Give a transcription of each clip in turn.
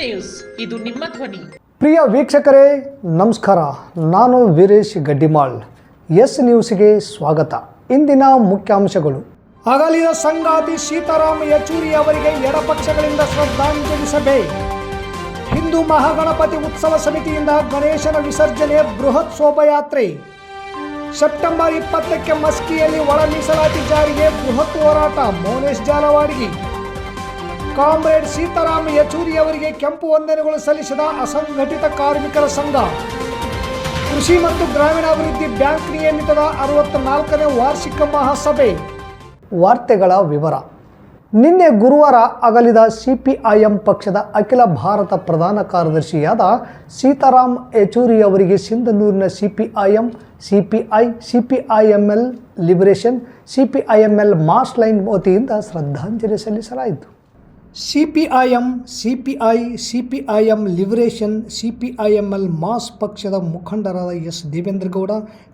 News. ಇದು ನಿಮ್ಮ ಧ್ವನಿ. ಪ್ರಿಯ ವೀಕ್ಷಕರೇ, ನಮಸ್ಕಾರ. ನಾನು ವೀರೇಶ್ ಗಡ್ಡಿಮಾಳ್. ಎಸ್ ನ್ಯೂಸ್ಗೆ ಸ್ವಾಗತ. ಇಂದಿನ ಮುಖ್ಯಾಂಶಗಳು. ಅಗಲಿದ ಸಂಗಾತಿ ಸೀತಾರಾಮ್ ಯಚೂರಿ ಅವರಿಗೆ ಎಡಪಕ್ಷಗಳಿಂದ ಶ್ರದ್ಧಾಂಜಲಿ ಸಭೆ ಹಿಂದೂ ಮಹಾಗಣಪತಿ ಉತ್ಸವ ಸಮಿತಿಯಿಂದ ಗಣೇಶನ ವಿಸರ್ಜನೆ ಬೃಹತ್ ಶೋಭಾಯಾತ್ರೆ. ಸೆಪ್ಟೆಂಬರ್ ಇಪ್ಪತ್ತಕ್ಕೆ ಮಸ್ಕಿಯಲ್ಲಿ ಒಳ ಮೀಸಲಾತಿ ಜಾರಿಗೆ ಬೃಹತ್ ಹೋರಾಟ, ಮೌನೇಶ್ ಜಾಲವಾಡಿಗಿ. ಕಾಮ್ರೇಡ್ ಸೀತಾರಾಮ ಯಚೂರಿ ಅವರಿಗೆ ಕೆಂಪು ವಂದನೆಗಳು ಸಲ್ಲಿಸಿದ ಅಸಂಘಟಿತ ಕಾರ್ಮಿಕರ ಸಂಘ. ಕೃಷಿ ಮತ್ತು ಗ್ರಾಮೀಣಾಭಿವೃದ್ಧಿ ಬ್ಯಾಂಕ್ ನಿಯಮಿತದ ಅರವತ್ನಾಲ್ಕನೇ ವಾರ್ಷಿಕ ಮಹಾಸಭೆ. ವಾರ್ತೆಗಳ ವಿವರ. ನಿನ್ನೆ ಗುರುವಾರ ಅಗಲಿದ ಸಿಪಿಐಎಂ ಪಕ್ಷದ ಅಖಿಲ ಭಾರತ ಪ್ರಧಾನ ಕಾರ್ಯದರ್ಶಿಯಾದ ಸೀತಾರಾಮ್ ಯಚೂರಿ ಅವರಿಗೆ ಸಿಂಧನೂರಿನ CPIM, CPI, CPIML liberation, CPIML mass line ವತಿಯಿಂದ ಶ್ರದ್ಧಾಂಜಲಿ ಸಲ್ಲಿಸಲಾಯಿತು. CPIM I M liberation, CPIML mass ಪಕ್ಷದ ಮುಖಂಡರಾದ S Devendragowda,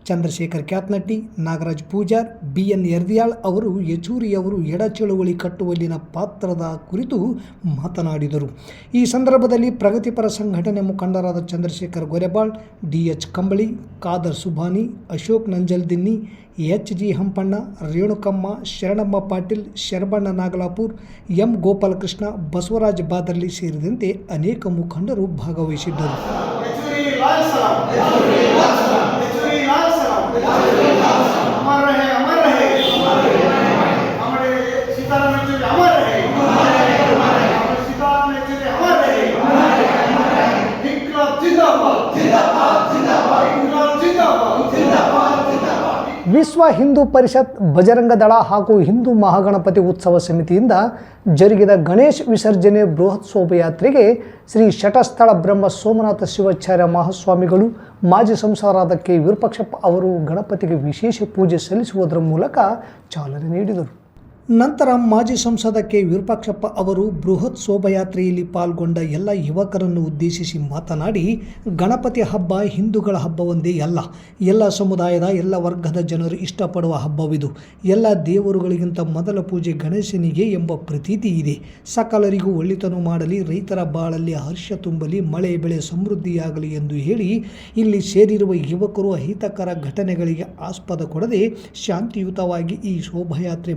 Chandrashekhar Kyatnatti, Nagaraj Pujar B N Yerdiyal ಅವರು ಯಚೂರಿಯವರು ಎಡ ಚಳುವಳಿ ಕಟ್ಟುವಲ್ಲಿನ ಪಾತ್ರದ ಕುರಿತು ಮಾತನಾಡಿದರು. ಈ ಸಂದರ್ಭದಲ್ಲಿ ಪ್ರಗತಿಪರ ಸಂಘಟನೆ ಮುಖಂಡರಾದ Chandrashekhar Gorebal D H Kambali, Khadar Subhani, Ashok Nanjaldinni, H G Hampanna, Renukamma, Sharanamma Patil, Sharabanna Nagalapur, M Gopalakrishna Basavaraja Badarli ಸೇರಿದಂತೆ ಅನೇಕ ಮುಖಂಡರು ಭಾಗವಹಿಸಿದ್ದರು. ವಿಶ್ವ ಹಿಂದೂ ಪರಿಷತ್ ಬಜರಂಗ ದಳ ಹಾಗೂ ಹಿಂದೂ ಮಹಾಗಣಪತಿ ಉತ್ಸವ ಸಮಿತಿಯಿಂದ ಜರುಗಿದ ಗಣೇಶ್ ವಿಸರ್ಜನೆ ಬೃಹತ್ ಶೋಭಯಾತ್ರೆಗೆ ಶ್ರೀ ಶಟಸ್ಥಳ ಬ್ರಹ್ಮ ಸೋಮನಾಥ ಶಿವಾಚಾರ್ಯ ಮಹಾಸ್ವಾಮಿಗಳು, ಮಾಜಿ ಸಂಸಾರದ ಕೆ ವಿರೂಪಾಕ್ಷಪ್ಪ ಅವರು ಗಣಪತಿಗೆ ವಿಶೇಷ ಪೂಜೆ ಸಲ್ಲಿಸುವುದರ ಮೂಲಕ ಚಾಲನೆ ನೀಡಿದರು. ನಂತರ ಮಾಜಿ ಸಂಸದ ಕೆ. ವಿರೂಪಾಕ್ಷಪ್ಪ ಅವರು ಬೃಹತ್ ಶೋಭಯಾತ್ರೆಯಲ್ಲಿ ಪಾಲ್ಗೊಂಡ ಎಲ್ಲ ಯುವಕರನ್ನು ಉದ್ದೇಶಿಸಿ ಮಾತನಾಡಿ, ಗಣಪತಿ ಹಬ್ಬ ಹಿಂದೂಗಳ ಹಬ್ಬವೊಂದೇ ಅಲ್ಲ, ಎಲ್ಲ ಸಮುದಾಯದ, ಎಲ್ಲ ವರ್ಗದ ಜನರು ಇಷ್ಟಪಡುವ ಹಬ್ಬವಿದು. ಎಲ್ಲ ದೇವರುಗಳಿಗಿಂತ ಮೊದಲ ಪೂಜೆ ಗಣೇಶನಿಗೆ ಎಂಬ ಪ್ರತೀತಿ ಇದೆ. ಸಕಲರಿಗೂ ಒಳ್ಳೆತನ ಮಾಡಲಿ, ರೈತರ ಬಾಳಲ್ಲಿ ಹರ್ಷ ತುಂಬಲಿ, ಮಳೆ ಬೆಳೆ ಸಮೃದ್ಧಿಯಾಗಲಿ ಎಂದು ಹೇಳಿ, ಇಲ್ಲಿ ಸೇರಿರುವ ಯುವಕರು ಅಹಿತಕರ ಘಟನೆಗಳಿಗೆ ಆಸ್ಪದ ಕೊಡದೆ ಶಾಂತಿಯುತವಾಗಿ ಈ ಶೋಭಾಯಾತ್ರೆ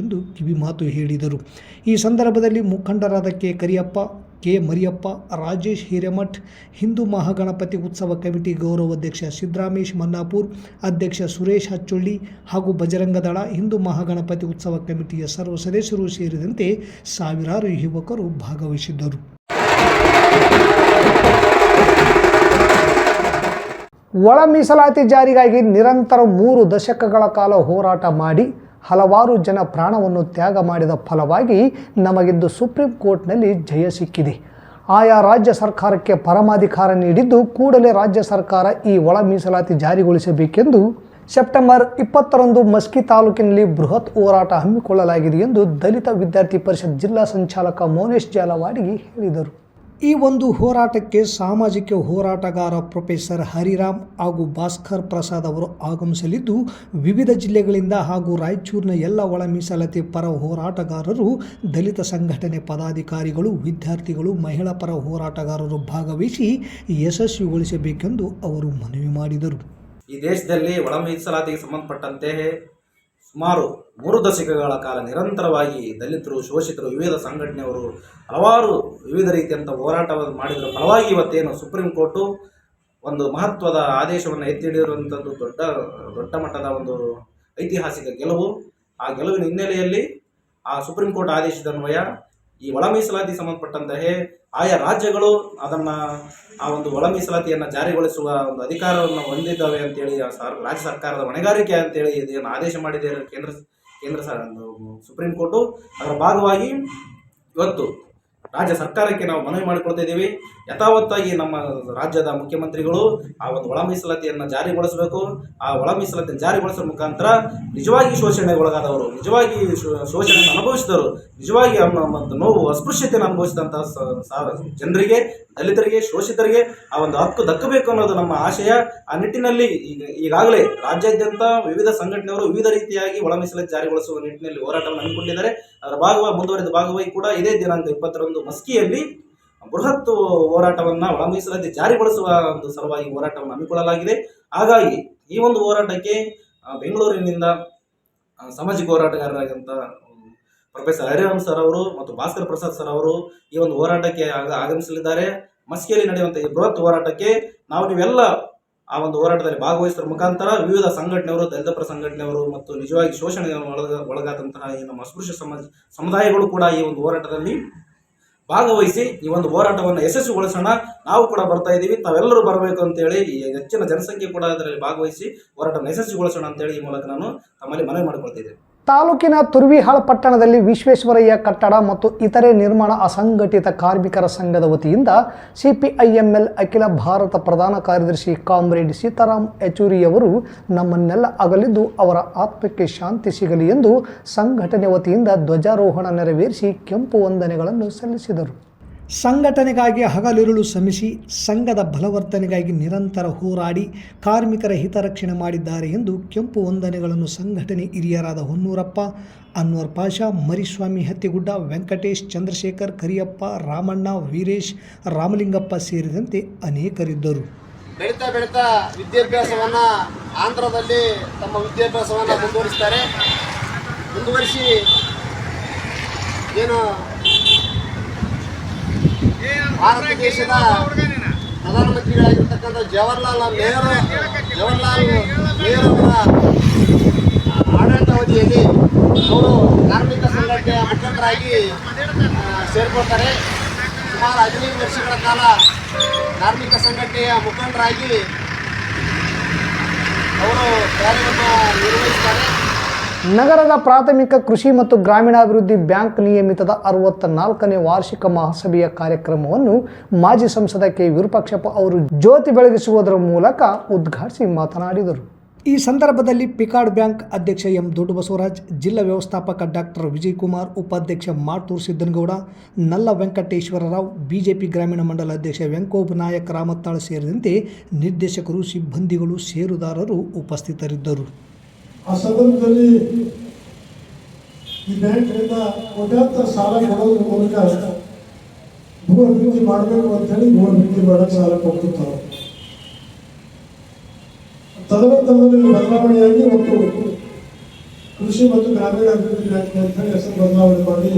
ಮಾಡಬೇಕೆಂದು ಕಿವಿಮಾತು ಹೇಳಿದರು. ಈ ಸಂದರ್ಭದಲ್ಲಿ ಮುಖಂಡರಾದ ಕೆ. ಕರಿಯಪ್ಪ, ಕೆ. ಮರಿಯಪ್ಪ, ರಾಜೇಶ್ ಹಿರೇಮಠ್, ಹಿಂದೂ ಮಹಾಗಣಪತಿ ಉತ್ಸವ ಕಮಿಟಿ ಗೌರವಾಧ್ಯಕ್ಷ ಸಿದ್ದರಾಮೇಶ್ ಮನ್ನಾಪುರ್, ಅಧ್ಯಕ್ಷ ಸುರೇಶ್ ಹಚ್ಚೊಳ್ಳಿ ಹಾಗೂ ಬಜರಂಗದಳ ಹಿಂದೂ ಮಹಾಗಣಪತಿ ಉತ್ಸವ ಕಮಿಟಿಯ ಸರ್ವ ಸದಸ್ಯರು ಸೇರಿದಂತೆ ಸಾವಿರಾರು ಯುವಕರು ಭಾಗವಹಿಸಿದ್ದರು. ಒಳ ಮೀಸಲಾತಿ ಜಾರಿಗಾಗಿ ನಿರಂತರ ಮೂರು ದಶಕಗಳ ಕಾಲ ಹೋರಾಟ ಮಾಡಿ ಹಲವಾರು ಜನ ಪ್ರಾಣವನ್ನು ತ್ಯಾಗ ಮಾಡಿದ ಫಲವಾಗಿ ನಮಗಿಂದು ಸುಪ್ರೀಂ ಕೋರ್ಟ್ನಲ್ಲಿ ಜಯ ಸಿಕ್ಕಿದೆ. ಆಯಾ ರಾಜ್ಯ ಸರ್ಕಾರಕ್ಕೆ ಪರಮಾಧಿಕಾರ ನೀಡಿದ್ದು ಕೂಡಲೇ ರಾಜ್ಯ ಸರ್ಕಾರ ಈ ಒಳ ಮೀಸಲಾತಿ ಜಾರಿಗೊಳಿಸಬೇಕೆಂದು ಸೆಪ್ಟೆಂಬರ್ ಇಪ್ಪತ್ತರಂದು ಮಸ್ಕಿ ತಾಲೂಕಿನಲ್ಲಿ ಬೃಹತ್ ಹೋರಾಟ ಹಮ್ಮಿಕೊಳ್ಳಲಾಗಿದೆ ಎಂದು ದಲಿತ ವಿದ್ಯಾರ್ಥಿ ಪರಿಷತ್ ಜಿಲ್ಲಾ ಸಂಚಾಲಕ ಮೌನೇಶ್ ಜಾಲವಾಡಿ ಹೇಳಿದರು. ಈ ಒಂದು ಹೋರಾಟಕ್ಕೆ ಸಾಮಾಜಿಕ ಹೋರಾಟಗಾರ ಪ್ರೊಫೆಸರ್ ಹರಿರಾಮ್ ಹಾಗೂ ಭಾಸ್ಕರ್ ಪ್ರಸಾದ್ ಅವರು ಆಗಮಿಸಲಿದ್ದು, ವಿವಿಧ ಜಿಲ್ಲೆಗಳಿಂದ ಹಾಗೂ ರಾಯಚೂರಿನ ಎಲ್ಲ ಒಳ ಮೀಸಲಾತಿ ಪರ ಹೋರಾಟಗಾರರು, ದಲಿತ ಸಂಘಟನೆ ಪದಾಧಿಕಾರಿಗಳು, ವಿದ್ಯಾರ್ಥಿಗಳು, ಮಹಿಳಾ ಪರ ಹೋರಾಟಗಾರರು ಭಾಗವಹಿಸಿ ಯಶಸ್ವಿಗೊಳಿಸಬೇಕೆಂದು ಅವರು ಮನವಿ ಮಾಡಿದರು. ಈ ದೇಶದಲ್ಲಿ ಒಳ ಮೀಸಲಾತಿಗೆ ಸಂಬಂಧಪಟ್ಟಂತೆ ಸುಮಾರು ಮೂರು ದಶಕಗಳ ಕಾಲ ನಿರಂತರವಾಗಿ ದಲಿತರು, ಶೋಷಿತರು, ವಿವಿಧ ಸಂಘಟನೆಯವರು ಹಲವಾರು ವಿವಿಧ ರೀತಿಯಂಥ ಹೋರಾಟವನ್ನು ಮಾಡಿದರ. ಫಲವಾಗಿ ಇವತ್ತೇನು ಸುಪ್ರೀಂ ಕೋರ್ಟು ಒಂದು ಮಹತ್ವದ ಆದೇಶವನ್ನು ಎತ್ತಿ ಹಿಡಿದಿರುವಂಥದ್ದು ದೊಡ್ಡ ದೊಡ್ಡ ಮಟ್ಟದ ಒಂದು ಐತಿಹಾಸಿಕ ಗೆಲುವು. ಆ ಗೆಲುವಿನ ಹಿನ್ನೆಲೆಯಲ್ಲಿ ಆ ಸುಪ್ರೀಂ ಕೋರ್ಟ್ ಆದೇಶದ ಅನ್ವಯ ಈ ಒಳ ಮೀಸಲಾತಿ ಸಂಬಂಧಪಟ್ಟಂತೆ ಆಯಾ ರಾಜ್ಯಗಳು ಅದನ್ನು ಆ ಒಂದು ಒಳ ಮೀಸಲಾತಿಯನ್ನು ಜಾರಿಗೊಳಿಸುವ ಒಂದು ಅಧಿಕಾರವನ್ನು ಹೊಂದಿದ್ದಾವೆ ಅಂತೇಳಿ ಸರ್, ರಾಜ್ಯ ಸರ್ಕಾರದ ಹೊಣೆಗಾರಿಕೆ ಅಂತೇಳಿ ಇದನ್ನು ಆದೇಶ ಮಾಡಿದೆ ಕೇಂದ್ರ ಕೇಂದ್ರ ಸರ್ ಸುಪ್ರೀಂ ಕೋರ್ಟು. ಅದರ ಭಾಗವಾಗಿ ಇವತ್ತು ರಾಜ್ಯ ಸರ್ಕಾರಕ್ಕೆ ನಾವು ಮನವಿ ಮಾಡಿಕೊಳ್ತಾ ಇದ್ದೀವಿ. ಯಥಾವತ್ತಾಗಿ ನಮ್ಮ ರಾಜ್ಯದ ಮುಖ್ಯಮಂತ್ರಿಗಳು ಆ ಒಂದು ಒಳ ಮೀಸಲಾತಿಯನ್ನು ಜಾರಿಗೊಳಿಸಬೇಕು. ಆ ಒಳ ಮೀಸಲಾತಿಯನ್ನು ಜಾರಿಗೊಳಿಸುವ ಮುಖಾಂತರ ನಿಜವಾಗಿ ಶೋಷಣೆಗೆ ಒಳಗಾದವರು, ನಿಜವಾಗಿ ಶೋಷಣೆಯನ್ನು ಅನುಭವಿಸಿದವರು, ನಿಜವಾಗಿ ಒಂದು ನೋವು ಅಸ್ಪೃಶ್ಯತೆಯನ್ನು ಸಾ- ಜನರಿಗೆ, ದಲಿತರಿಗೆ, ಶೋಷಿತರಿಗೆ ಆ ಒಂದು ಹಕ್ಕು ದಕ್ಕಬೇಕು ಅನ್ನೋದು ನಮ್ಮ ಆಶಯ. ಆ ನಿಟ್ಟಿನಲ್ಲಿ ಈಗ, ಈಗಾಗಲೇ ರಾಜ್ಯಾದ್ಯಂತ ವಿವಿಧ ಸಂಘಟನೆಯವರು ವಿವಿಧ ರೀತಿಯಾಗಿ ಒಳ ಮೀಸಲಾತಿ ಜಾರಿಗೊಳಿಸುವ ನಿಟ್ಟಿನಲ್ಲಿ ಹೋರಾಟವನ್ನು ಹಮ್ಮಿಕೊಂಡಿದ್ದಾರೆ. ಅದರ ಭಾಗವಾಗಿ ಮುಂದುವರೆದ ಭಾಗವಾಗಿ ಕೂಡ ಇದೇ ದಿನಾಂಕ ಇಪ್ಪತ್ತರಂದು ಮಸ್ಕಿಯಲ್ಲಿ ಬೃಹತ್ ಹೋರಾಟವನ್ನು ಒಳ ಜಾರಿಗೊಳಿಸುವ ಒಂದು ಸಲುವಾಗಿ ಹೋರಾಟವನ್ನು ಹಮ್ಮಿಕೊಳ್ಳಲಾಗಿದೆ. ಹಾಗಾಗಿ ಈ ಒಂದು ಹೋರಾಟಕ್ಕೆ ಬೆಂಗಳೂರಿನಿಂದ ಸಾಮಾಜಿಕ ಹೋರಾಟಗಾರರಾದಂಥ ಪ್ರೊಫೆಸರ್ ಹರಿರಾಮ್ ಸರ್ ಅವರು ಮತ್ತು ಭಾಸ್ಕರ್ ಪ್ರಸಾದ್ ಸರ್ ಅವರು ಈ ಒಂದು ಹೋರಾಟಕ್ಕೆ ಆಗ, ಆಗಮಿಸಲಿದ್ದಾರೆ. ಮಸ್ಕಿಯಲ್ಲಿ ನಡೆಯುವಂಥ ಈ ಬೃಹತ್ ಹೋರಾಟಕ್ಕೆ ನಾವು ನೀವೆಲ್ಲ ಆ ಒಂದು ಹೋರಾಟದಲ್ಲಿ ಭಾಗವಹಿಸುವ ಮುಖಾಂತರ ವಿವಿಧ ಸಂಘಟನೆಯವರು ದಲಿತಪ್ರ ಸಂಘಟನೆಯವರು ಮತ್ತು ನಿಜವಾಗಿ ಶೋಷಣೆಗೆ ಒಳಗ, ಒಳಗಾದಂತಹ ಈ ನಮ್ಮ ಅಸ್ಪೃಶ್ಯ ಸಮಾಜ, ಸಮುದಾಯಗಳು ಕೂಡ ಈ ಒಂದು ಹೋರಾಟದಲ್ಲಿ ಭಾಗವಹಿಸಿ ಈ ಒಂದು ಹೋರಾಟವನ್ನು ಯಶಸ್ವಿಗೊಳಿಸೋಣ. ನಾವು ಕೂಡ ಬರ್ತಾ ಇದ್ದೀವಿ. ತಾವೆಲ್ಲರೂ ಬರಬೇಕು ಅಂತೇಳಿ ಈ ಹೆಚ್ಚಿನ ಜನಸಂಖ್ಯೆ ಕೂಡ ಅದರಲ್ಲಿ ಭಾಗವಹಿಸಿ ಹೋರಾಟವನ್ನು ಯಶಸ್ವಿಗೊಳಿಸೋಣ ಅಂತೇಳಿ ಈ ಮೂಲಕ ನಾನು ತಮ್ಮಲ್ಲಿ ಮನವಿ ಮಾಡಿಕೊಳ್ತಿದ್ದೇನೆ. ತಾಲೂಕಿನ ತುರ್ವಿಹಾಳ್ ಪಟ್ಟಣದಲ್ಲಿ ವಿಶ್ವೇಶ್ವರಯ್ಯ ಕಟ್ಟಡ ಮತ್ತು ಇತರೆ ನಿರ್ಮಾಣ ಅಸಂಘಟಿತ ಕಾರ್ಮಿಕರ ಸಂಘದ ವತಿಯಿಂದ ಸಿಪಿಐಎಂಎಲ್, ಅಖಿಲ ಭಾರತ ಪ್ರಧಾನ ಕಾರ್ಯದರ್ಶಿ ಕಾಮ್ರೇಡ್ ಸೀತಾರಾಮ್ ಯಚೂರಿಯವರು ನಮ್ಮನ್ನೆಲ್ಲ ಅಗಲಿದ್ದು ಅವರ ಆತ್ಮಕ್ಕೆ ಶಾಂತಿ ಸಿಗಲಿ ಎಂದು ಸಂಘಟನೆ ವತಿಯಿಂದ ಧ್ವಜಾರೋಹಣ ನೆರವೇರಿಸಿ ಕೆಂಪು ವಂದನೆಗಳನ್ನು ಸಲ್ಲಿಸಿದರು. ಸಂಘಟನೆಗಾಗಿ ಹಗಲಿರುಳು ಶ್ರಮಿಸಿ, ಸಂಘದ ಬಲವರ್ಧನೆಗಾಗಿ ನಿರಂತರ ಹೋರಾಡಿ, ಕಾರ್ಮಿಕರ ಹಿತರಕ್ಷಣೆ ಮಾಡಿದ್ದಾರೆ ಎಂದು ಕೆಂಪು ವಂದನೆಗಳನ್ನು ಸಂಘಟನೆ ಹಿರಿಯರಾದ ಹೊನ್ನೂರಪ್ಪ, ಅನ್ವರ್ ಪಾಷಾ, ಮರಿಸ್ವಾಮಿ ಹತ್ತಿಗುಡ್ಡ, ವೆಂಕಟೇಶ್, ಚಂದ್ರಶೇಖರ್, ಕರಿಯಪ್ಪ, ರಾಮಣ್ಣ, ವೀರೇಶ್, ರಾಮಲಿಂಗಪ್ಪ ಸೇರಿದಂತೆ ಅನೇಕರಿದ್ದರು. ಬೆಳೀತಾ ಬೆಳೀತಾ ವಿದ್ಯಾಭ್ಯಾಸವನ್ನ ಆಂಧ್ರದಲ್ಲಿ ತಮ್ಮ ವಿದ್ಯಾಭ್ಯಾಸವನ್ನು ಮುಂದುವರಿಸ್ತಾರೆ. ಮುಂದುವರಿಸಿ ಏನು ಭಾರತ ದೇಶದ ಪ್ರಧಾನಮಂತ್ರಿಗಳಾಗಿರ್ತಕ್ಕಂಥ ಜವಾಹರ್ಲಾಲ್ ನೆಹರು ಜವಾಹರ್ಲಾಲ್ ನೆಹರು ಆಡಳಿತಾವಧಿಯಲ್ಲಿ ಅವರು ಕಾರ್ಮಿಕ ಸಂಘಟನೆಯ ಮುಖಂಡರಾಗಿ ಸೇರ್ಕೊಳ್ತಾರೆ. ಸುಮಾರು ಹದಿನೈದು ವರ್ಷಗಳ ಕಾಲ ಕಾರ್ಮಿಕ ಸಂಘಟನೆಯ ಮುಖಂಡರಾಗಿ ಅವರು ಕಾರ್ಯವನ್ನು ನಿರ್ವಹಿಸ್ತಾರೆ. ನಗರದ ಪ್ರಾಥಮಿಕ ಕೃಷಿ ಮತ್ತು ಗ್ರಾಮೀಣಾಭಿವೃದ್ಧಿ ಬ್ಯಾಂಕ್ ನಿಯಮಿತದ ಅರವತ್ತ ನಾಲ್ಕನೇ ವಾರ್ಷಿಕ ಮಹಾಸಭೆಯ ಕಾರ್ಯಕ್ರಮವನ್ನು ಮಾಜಿ ಸಂಸದ ಕೆ. ವಿರೂಪಾಕ್ಷಪ್ಪ ಅವರು ಜ್ಯೋತಿ ಬೆಳಗಿಸುವುದರ ಮೂಲಕ ಉದ್ಘಾಟಿಸಿ ಮಾತನಾಡಿದರು. ಈ ಸಂದರ್ಭದಲ್ಲಿ ಪಿಕಾರ್ಡ್ ಬ್ಯಾಂಕ್ ಅಧ್ಯಕ್ಷ ಎಂ. ದೊಡ್ಡಬಸವರಾಜ್, ಜಿಲ್ಲಾ ವ್ಯವಸ್ಥಾಪಕ ಡಾಕ್ಟರ್ ವಿಜಯ್ ಕುಮಾರ್ ಉಪಾಧ್ಯಕ್ಷ ಮಾಟೂರ್ ಸಿದ್ದನಗೌಡ, ನಲ್ಲ ವೆಂಕಟೇಶ್ವರರಾವ್, ಬಿಜೆಪಿ ಗ್ರಾಮೀಣ ಮಂಡಲ ಅಧ್ಯಕ್ಷ ವೆಂಕೋಬ ನಾಯಕ್, ರಾಮತ್ತಾಳ್ ಸೇರಿದಂತೆ ನಿರ್ದೇಶಕರು, ಸಿಬ್ಬಂದಿಗಳು ಷೇರುದಾರರು ಉಪಸ್ಥಿತರಿದ್ದರು. ಆ ಸಂದರ್ಭದಲ್ಲಿ ಈ ಬ್ಯಾಂಕ್ನಿಂದ ಕೋಟ್ಯಾಂತರ ಸಾಲ ಕೊಡೋದ್ರ ಮೂಲಕ ಭೂ ಅಭಿವೃದ್ಧಿ ಮಾಡಬೇಕು ಅಂತೇಳಿ ಭೂ ಅಭಿವೃದ್ಧಿ ಮಾಡೋಕ್ಕೆ ಸಾಲ ಕೊಡ್ತಿರ್ತಾರೆ. ತದನಂತರದಲ್ಲಿ ಬದಲಾವಣೆಯಾಗಿ ಮತ್ತು ಕೃಷಿ ಮತ್ತು ಗ್ರಾಮೀಣ ಅಭಿವೃದ್ಧಿ ಬ್ಯಾಂಕ್ ಅಂತೇಳಿ ಹೆಸರು ಬದಲಾವಣೆ ಮಾಡಿ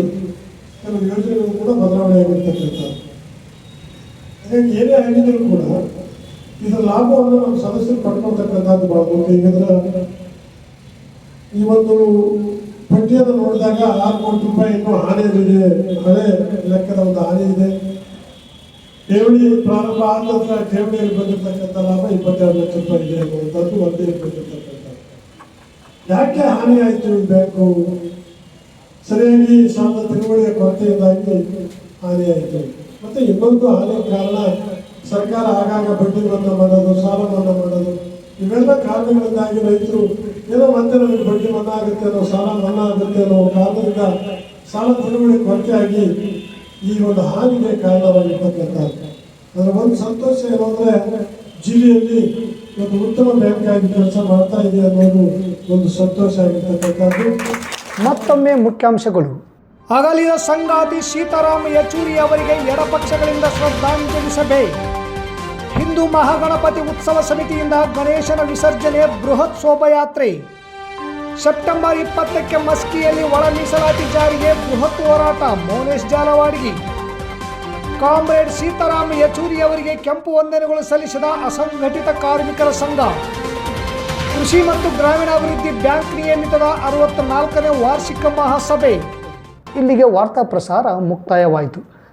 ಕೆಲವು ಯೋಜನೆಗಳು ಕೂಡ ಬದಲಾವಣೆ ಆಗಿರ್ತಕ್ಕಂಥದ್ದು ಏನೇ ಆಗಿದ್ರು ಕೂಡ ಇದರ ಲಾಭವನ್ನು ನಮ್ಮ ಸದಸ್ಯರು ಪಡ್ಕೊಳ್ತಕ್ಕಂಥದ್ದು ಭಾಳ ಏಕೆಂದ್ರೆ ಈ ಒಂದು ಪಟ್ಟಿಯನ್ನು ನೋಡಿದಾಗ ಆರು ಕೋಟಿ ರೂಪಾಯಿ ಇನ್ನೂ ಹಾನಿ ಇದೆ ಹಳೆ ಲೆಕ್ಕದ ಒಂದು ಹಾನಿ ಇದೆ. ಠೇವಣಿ ಪ್ರಾರಂಭ ಆದ ನಂತರ ಠೇವಣಿಯಲ್ಲಿ ಬಂದಿರತಕ್ಕಂಥ ಲಾಭ ಇಪ್ಪತ್ತೆರಡು ಲಕ್ಷ ರೂಪಾಯಿ ಇದೆ ಅನ್ನುವಂಥದ್ದು ಒಂದೇ ಬಂದಿರತಕ್ಕಂಥ ಯಾಕೆ ಹಾನಿ ಆಯಿತು ಈ ಬ್ಯಾಂಕು? ಸರಿಯಾಗಿ ಸಾಲದ ತಿಳುವಳಿಯ ಕೊರತೆಯಿಂದಾಗಿ ಹಾನಿ ಆಯಿತು. ಮತ್ತೆ ಇನ್ನೊಂದು ಹಾನಿ ಕಾರಣ, ಸರ್ಕಾರ ಆಗಾಗ ಬಡ್ಡಿ ಮನ್ನಾ ಮಾಡೋದು ಸಾಲ ಮನ್ನಾ ಮಾಡೋದು. ಇವೆಲ್ಲ ಕಾರಣಗಳಿಂದಾಗಿ ರೈತರು ಏನೋ ಮತ್ತೆ ನಮಗೆ ಬಡ್ಡಿ ಮನ್ನಾ ಆಗುತ್ತೆ ಅನ್ನೋ ಸಾಲ ಮನ್ನಾ ಆಗುತ್ತೆ ಅನ್ನೋ ಕಾರಣದಿಂದ ಸಾಲ ತಿಳುವಳಿ ಕೊರತೆಯಾಗಿ ಈ ಒಂದು ಹಾನಿಗೆ ಕಾರಣವಾಗಿರ್ತಕ್ಕಂಥ ಅದರ ಒಂದು ಸಂತೋಷ ಏನು ಅಂದರೆ ಜಿಲ್ಲೆಯಲ್ಲಿ ಒಂದು ಉತ್ತಮ ಬ್ಯಾಂಕ್ ಕೆಲಸ ಮಾಡ್ತಾ ಇದೆ ಅನ್ನೋದು ಒಂದು ಸಂತೋಷ ಆಗಿರ್ತಕ್ಕಂಥದ್ದು. ಮತ್ತೊಮ್ಮೆ ಮುಖ್ಯಾಂಶಗಳು. ಅಗಲಿದ ಸಂಗಾತಿ ಸೀತಾರಾಮ ಯಚೂರಿ ಅವರಿಗೆ ಎಡಪಕ್ಷಗಳಿಂದ ಶ್ರದ್ಧಾಂಜಲಿ ಸಭೆ. ಹಿಂದೂ ಮಹಾಗಣಪತಿ ಉತ್ಸವ ಸಮಿತಿಯಿಂದ ಗಣೇಶನ ವಿಸರ್ಜನೆ ಬೃಹತ್ ಶೋಭಾಯಾತ್ರೆ. ಸೆಪ್ಟೆಂಬರ್ ಇಪ್ಪತ್ತಕ್ಕೆ ಮಸ್ಕಿಯಲ್ಲಿ ಒಳ ಮೀಸಲಾತಿ ಜಾರಿಗೆ ಬೃಹತ್ ಹೋರಾಟ, ಮೌನೇಶ್ ಜಾಲವಾಡಿಗಿ. ಕಾಮ್ರೇಡ್ ಸೀತಾರಾಮ ಯಚೂರಿ ಅವರಿಗೆ ಕೆಂಪು ವಂದನೆಗಳು ಸಲ್ಲಿಸಿದ ಅಸಂಘಟಿತ ಕಾರ್ಮಿಕರ ಸಂಘ. ಕೃಷಿ ಮತ್ತು ಗ್ರಾಮೀಣಾಭಿವೃದ್ಧಿ ಬ್ಯಾಂಕ್ ನಿಯಮಿತದ ಅರವತ್ತ ನಾಲ್ಕನೇ ವಾರ್ಷಿಕ ಮಹಾಸಭೆ. ಇಲ್ಲಿಗೆ ವಾರ್ತಾ ಪ್ರಸಾರ ಮುಕ್ತಾಯವಾಯಿತು.